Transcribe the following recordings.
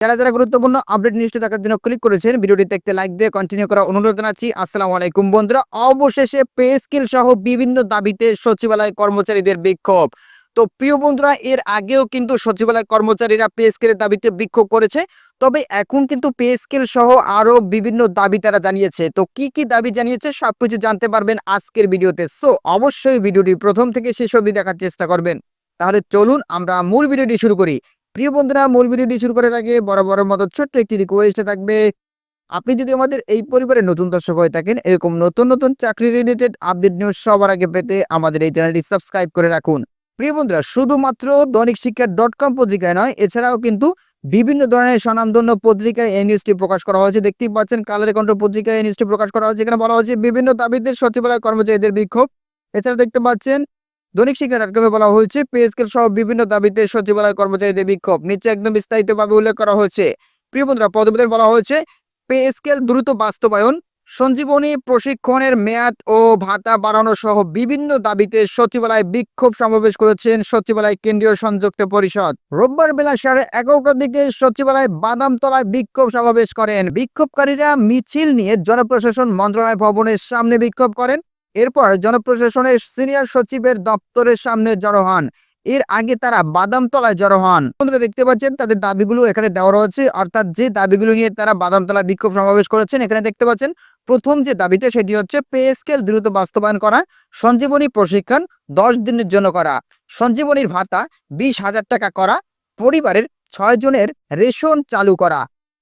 যারা যারা গুরুত্বপূর্ণ আপডেট নিউজটি দেখার জন্য ক্লিক করেছেন, ভিডিওটি দেখতে লাইক দিয়ে কন্টিনিউ করা অনুরোধ জানাচ্ছি। আসসালামু আলাইকুম বন্ধুরা, অবশেষে পে স্কিল সহ বিভিন্ন দাবিতে সচিবালয় কর্মচারীদের বিক্ষোভ। তো প্রিয় বন্ধুরা, এর আগেও কিন্তু সচিবালয় কর্মচারীরা পে স্কেলের দাবিতে বিক্ষোভ করেছে, তবে এখন কিন্তু পে স্কেল সহ আরও বিভিন্ন দাবি তারা জানিয়েছে। তো কি কি দাবি জানিয়েছে সবকিছু জানতে পারবেন আজকের ভিডিওতে। সো অবশ্যই ভিডিওটি প্রথম থেকে শেষ অবধি দেখার চেষ্টা করবেন। তাহলে চলুন আমরা মূল ভিডিওটি শুরু করি। প্রিয় বন্ধুরা, মূল ভিডিওটি শুরু করার আগে বরাবরের মতো ছোট্ট একটি রিকোয়েস্ট থাকবে, আপনি যদি আমাদের এই পরিবারের নতুন দর্শক হয়ে থাকেন, এরকম নতুন নতুন চাকরি রিলেটেড আপডেট নিউজ সবার আগে পেতে আমাদের এই চ্যানেলটি সাবস্ক্রাইব করে রাখুন। প্রিয় বন্ধুরা, শুধুমাত্র দৈনিক শিক্ষা ডট কম পত্রিকায় নয়, এছাড়াও কিন্তু বিভিন্ন ধরনের স্বনামধন্য পত্রিকায় এই নিউজটি প্রকাশ করা হয়েছে। দেখতেই পাচ্ছেন, কালের কণ্ঠ পত্রিকায় এই নিউজটি প্রকাশ করা হয়েছে। এখানে বলা হয়েছে, বিভিন্ন দাবিতে সচিবালয় কর্মচারীদের বিক্ষোভ। এছাড়া দেখতে পাচ্ছেন দৈনিক শিক্ষা ডট কমে বলা হয়েছে পে স্কেল সহ বিভিন্ন দাবিতে সচিবালয় কর্মচারীদের বিক্ষোভ। নিচে একদম বিস্তারিতভাবে উল্লেখ করা হয়েছে। প্রিয় বন্ধুরা পদবিদের বলা হয়েছে পে স্কেল দ্রুত বাস্তবায়ন, সঞ্জীবনী প্রশিক্ষণের মেয়াদ ও ভাতা বাড়ানো সহ বিভিন্ন দাবিতে সচিবালয় বিক্ষোভ সমাবেশ করেছেন সচিবালয় কেন্দ্রীয় সংযুক্ত পরিষদ। রোববার বেলা সাড়ে এগারোটার দিকে সচিবালয় বাদামতলায় বিক্ষোভ সমাবেশ করেন। বিক্ষোভকারীরা মিছিল নিয়ে জনপ্রশাসন মন্ত্রণালয় ভবনের সামনে বিক্ষোভ করেন। এরপর জনপ্রশাসনের সিনিয়র সচিবের দপ্তরের সামনে জড়ো হন। এর আগে তারা বাদামতলায় জড়ো হন। বন্ধুরা, দেখতে পাচ্ছেন, তাদের দাবিগুলো এখানে দেওয়া রয়েছে। অর্থাৎ যে দাবিগুলো নিয়ে তারা বাদামতলা বিক্ষোভ সমাবেশ করেছেন, এখানে দেখতে পাচ্ছেন, প্রথম যে দাবিটা সেটি হচ্ছে পে স্কেল দ্রুত বাস্তবায়ন করা, সঞ্জীবনী প্রশিক্ষণ দশ দিনের জন্য করা, সঞ্জীবনীর ভাতা বিশ হাজার টাকা করা, পরিবারের ছয় জনের রেশন চালু করা।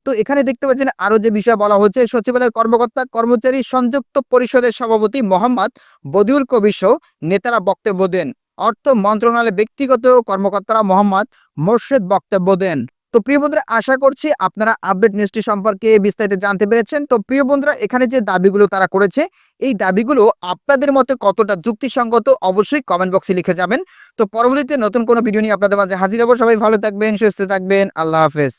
তো এখানে দেখতে পাচ্ছেন আরও যে বিষয় বলা হচ্ছে সচিবালয় কর্মকর্তা, কর্মচারী সংযুক্ত পরিষদের সভাপতি মোহাম্মদ বদিউল সহ নেতারা বক্তব্য দেন। অর্থ মন্ত্রণালয়ের ব্যক্তিগত কর্মকর্তারা মোহাম্মদ মোর্শেদ বক্তব্য দেন। তো প্রিয় বন্ধুরা, আশা করছি আপনারা আপডেট নিউজটি সম্পর্কে বিস্তারিত জানতে পেরেছেন। তো প্রিয় বন্ধুরা, এখানে যে দাবিগুলো তারা করেছে, এই দাবিগুলো আপনাদের মতে কতটা যুক্তিসঙ্গত, অবশ্যই কমেন্ট বক্সে লিখে যাবেন। তো পরবর্তীতে নতুন কোনো ভিডিও নিয়ে আপনাদের মাঝে হাজির হব। সবাই ভালো থাকবেন, সুস্থ থাকবেন। আল্লাহ হাফেজ।